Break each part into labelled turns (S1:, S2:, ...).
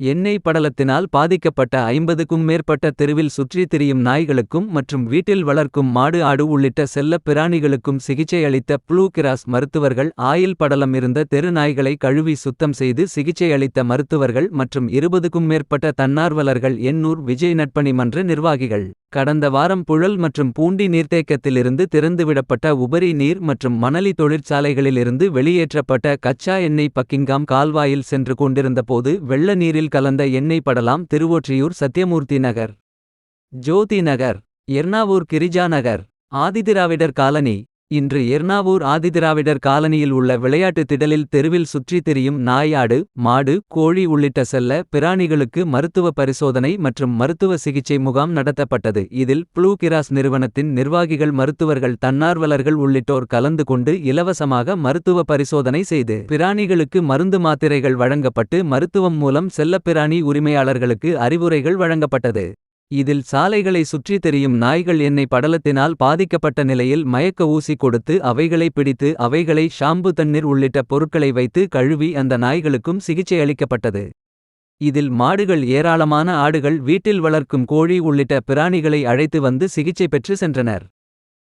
S1: எண்ணெய் படலத்தினால் பாதிக்கப்பட்ட ஐம்பதுக்கும் மேற்பட்ட தெருவில் சுற்றித் திரியும் நாய்களுக்கும் மற்றும் வீட்டில் வளர்க்கும் மாடு ஆடு உள்ளிட்ட செல்லப் பிராணிகளுக்கும் சிகிச்சை அளித்த ப்ளூ கிராஸ் மருத்துவர்கள் ஆயில் படலம் இருந்த தெரு நாய்களை கழுவி சுத்தம் செய்து சிகிச்சை அளித்த மருத்துவர்கள் மற்றும் இருபதுக்கும் மேற்பட்ட தன்னார்வலர்கள் எண்ணூர் விஜய் நட்பணி மன்ற நிர்வாகிகள். கடந்த வாரம் புழல் மற்றும் பூண்டி நீர்த்தேக்கத்திலிருந்து திறந்துவிடப்பட்ட உபரி நீர் மற்றும் மணலி தொழிற்சாலைகளிலிருந்து வெளியேற்றப்பட்ட கச்சா எண்ணெய் பக்கிங்காம் கால்வாயில் சென்று கொண்டிருந்தபோது வெள்ள நீரில் கலந்த எண்ணெய் படலாம் திருவொற்றியூர் சத்யமூர்த்தி நகர். ஜோதி நகர் எர்ணாவூர் கிரிஜா நகர் ஆதிதிராவிடர் காலனி இன்று எர்ணாவூர் ஆதிதிராவிடர் காலனியில் உள்ள விளையாட்டு திடலில் தெருவில் சுற்றித் திரியும் நாயாடு மாடு கோழி உள்ளிட்ட செல்ல பிராணிகளுக்கு மருத்துவ பரிசோதனை மற்றும் மருத்துவ சிகிச்சை முகாம் நடத்தப்பட்டது. இதில் ப்ளூ கிராஸ் நிறுவனத்தின் நிர்வாகிகள் மருத்துவர்கள் தன்னார்வலர்கள் உள்ளிட்டோர் கலந்து கொண்டு இலவசமாக மருத்துவ பரிசோதனை செய்து பிராணிகளுக்கு மருந்து மாத்திரைகள் வழங்கப்பட்டு மருத்துவம் மூலம் செல்லப்பிராணி உரிமையாளர்களுக்கு அறிவுரைகள் வழங்கப்பட்டது. இதில் சாலைகளை சுற்றித் தெரியும் நாய்கள் என்னை படலத்தினால் பாதிக்கப்பட்ட நிலையில் மயக்க ஊசி கொடுத்து அவைகளை பிடித்து அவைகளை ஷாம்பு தண்ணீர் உள்ளிட்ட பொருட்களை வைத்து கழுவி அந்த நாய்களுக்கும் சிகிச்சை அளிக்கப்பட்டது. இதில் மாடுகள் ஏராளமான ஆடுகள் வீட்டில் வளர்க்கும் கோழி உள்ளிட்ட பிராணிகளை அழைத்து வந்து சிகிச்சை பெற்று சென்றனர்.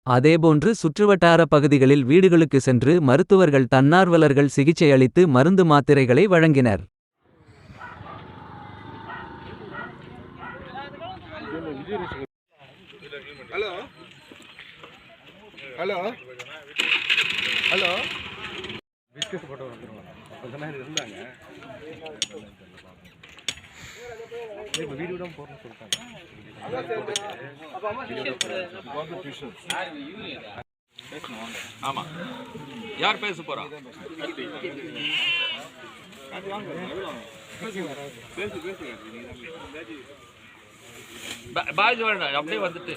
S1: அதேபோன்று சுற்றுவட்டார பகுதிகளில் வீடுகளுக்கு சென்று மருத்துவர்கள் தன்னார்வலர்கள் சிகிச்சை அளித்து மருந்து மாத்திரைகளை வழங்கினர்.
S2: ஹலோ. ஹலோ. ஹலோ. பிஸ்கட் போட்டு வந்துருவாங்க அப்போ இருந்தாங்க. இப்போ வீடு விடாம போகிறேன்னு சொல்லிட்டாங்க.
S3: ஆமா. யார் பேச போறா? பா- பாய்ஸ் வேண்டாம் அப்படியே வந்துட்டு.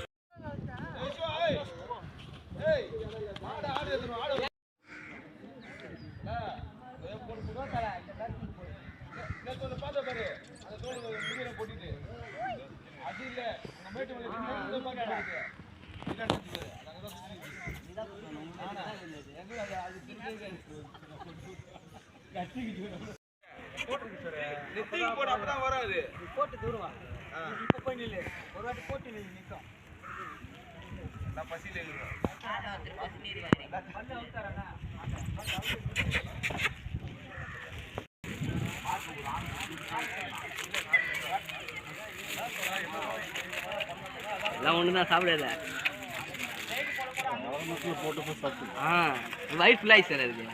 S2: நெத்திக்கு போட அப்பதான் வராது.
S4: போட்டு தூருவா இப்போ போய் நில்லு. ஒரு வாட்டி போட்டு நில்லு நிற்கும்
S2: நான் பசியில் இருக்கிறேன்
S4: எல்லாம் ஒன்று தான் சாப்பிடல ஆ வயிறு ஃபுல் ஆயிடுச்சு சார் அதுக்கு.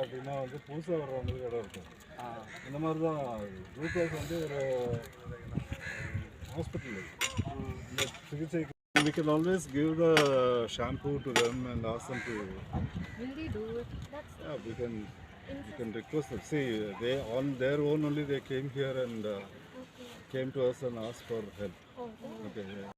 S5: அப்படின்னா வந்து புதுசாக வர்றவங்களுக்கு இடம் இருக்கும் இந்த மாதிரி தான் குளுக்கோஸ் வந்து ஒரு ஹாஸ்பிட்டல் இந்த சிகிச்சைக்கு we can always give the shampoo to them and ask them to
S6: Will they do it? That's
S5: yeah we can we can request them see they on their own only they came here and uh, came to us and asked for help okay yeah.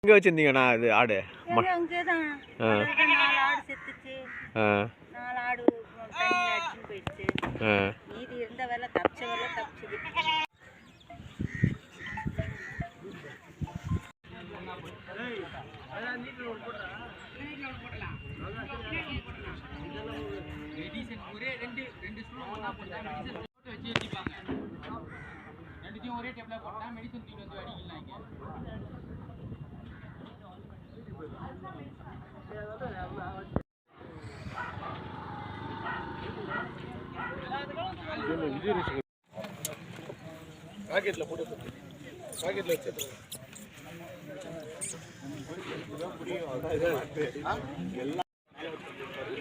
S7: வேலை தப்பிச்ச வேலை தப்பிச்சுது
S4: ஒரே ரெண்டு ரெண்டு spoon ஒன்றா போட்டா medicine போட்டு வச்சு வச்சுப்பாங்க. ரெண்டுத்தையும் ஒரே டேப்ல போட்டா மெடிசன் தூக்கி வந்து அடிக்கலாம் இங்கே.
S2: பாக்கெட்ல போட்டு பாக்கெட்ல வச்சு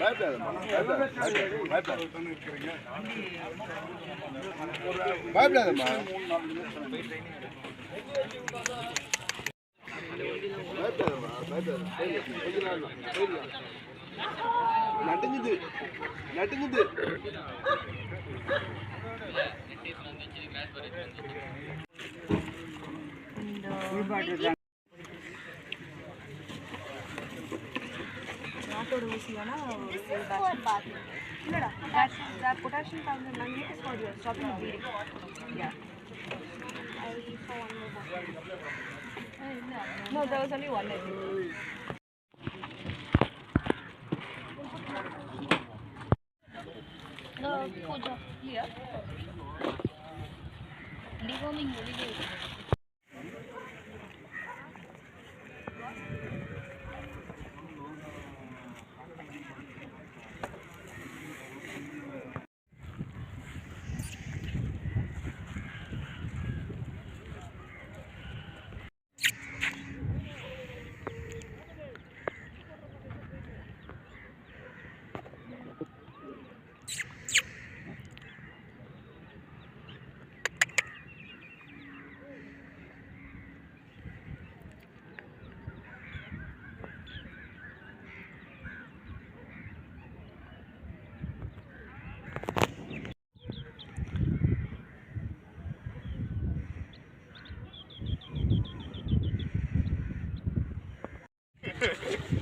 S2: பயப்படாதம்மா பயப்படாதம்மா நட்டுங்குது நட்டுங்குது
S6: நாட்டோட ஊசியானா இல்லடா that potassium powder No, there was only one. I think. The puja. Yeah. Leave home in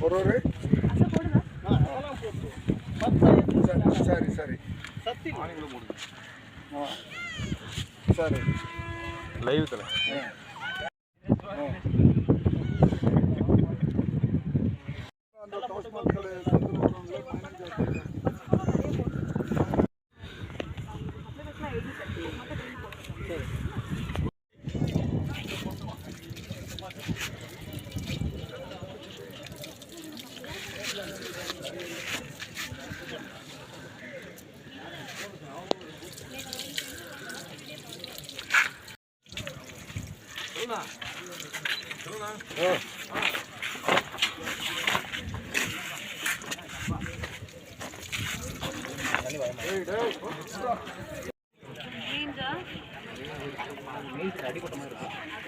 S5: ஒரு ஒரு. சரி சரி. சரி. சரி.
S2: லைவ் தல
S5: அம்மாக்கும் கண்டுபிடிக்குமா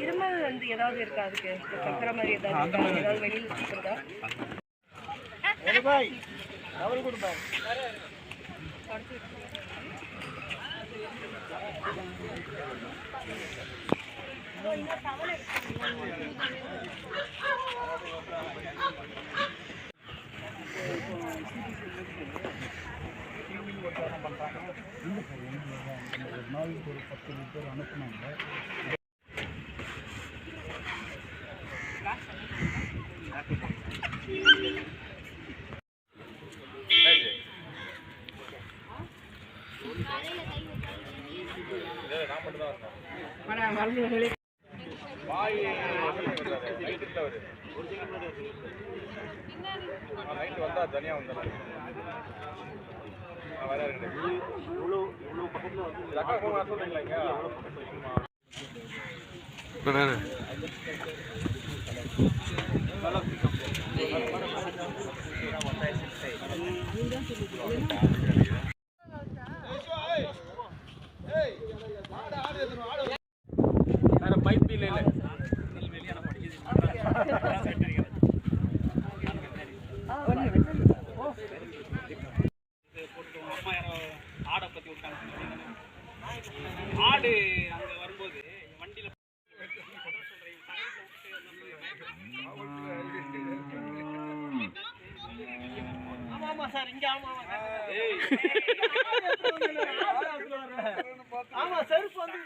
S5: இருமல் வந்து ஏதாவது இருக்கா அதுக்கு? சக்கரை மாதிரி ஏதாவது? ஏதாவது வெளியில் வச்சுக்கிறதா
S2: நைட்டு வந்தா தனியா வந்துடுறேன் வர இவ்வளோ சார் இங்க ஆமா ஆமா செருப்பு வந்து